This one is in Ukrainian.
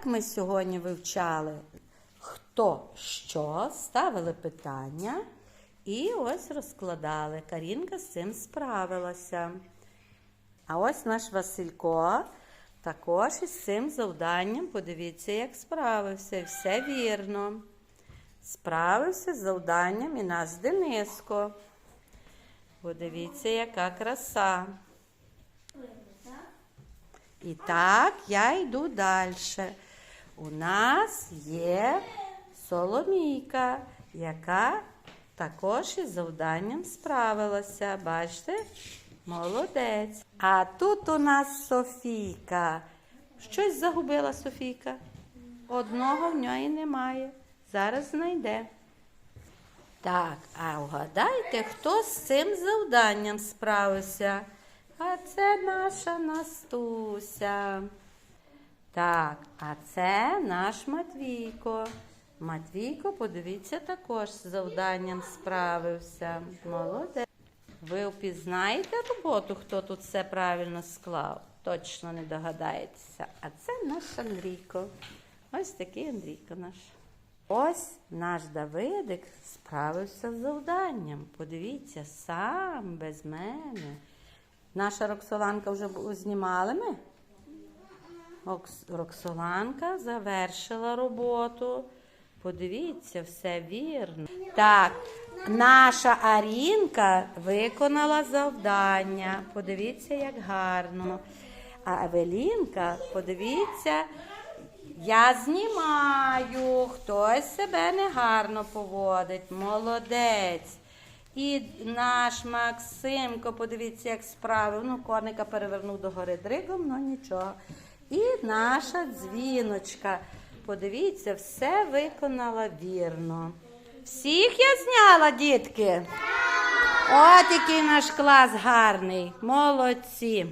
як ми сьогодні вивчали, хто що, ставили питання і ось розкладали. Карінка з цим справилася. А ось наш Василько також із цим завданням, подивіться, як справився. Все вірно. Справився з завданням і наш Дениско. Подивіться, яка краса. І так, я йду далі. У нас є Соломійка, яка також із завданням справилася. Бачите? Молодець. А тут у нас Софійка. Щось загубила Софійка. Одного в ньої немає. Зараз знайде. Так, а вгадайте, хто з цим завданням справився? А це наша Настуся. Так, а це наш Матвійко. Матвійко, подивіться, також з завданням справився. Молодець. Ви впізнаєте роботу, хто тут все правильно склав? Точно не догадаєтеся. А це наш Андрійко. Ось такий Андрійко наш. Ось наш Давидик справився з завданням. Подивіться, сам без мене. Наша Роксоланка вже знімали ми? Окс- Роксоланка завершила роботу. Подивіться, все вірно. Так, наша Арінка виконала завдання. Подивіться, як гарно. А Евелінка, подивіться, я знімаю. Хтось себе негарно поводить. Молодець. І наш Максимко, подивіться, як справив. Ну, коника перевернув до гори дригом, ну нічого. І наша дзвіночка. Подивіться, все виконала вірно. Всіх я зняла, дітки? От який наш клас гарний. Молодці.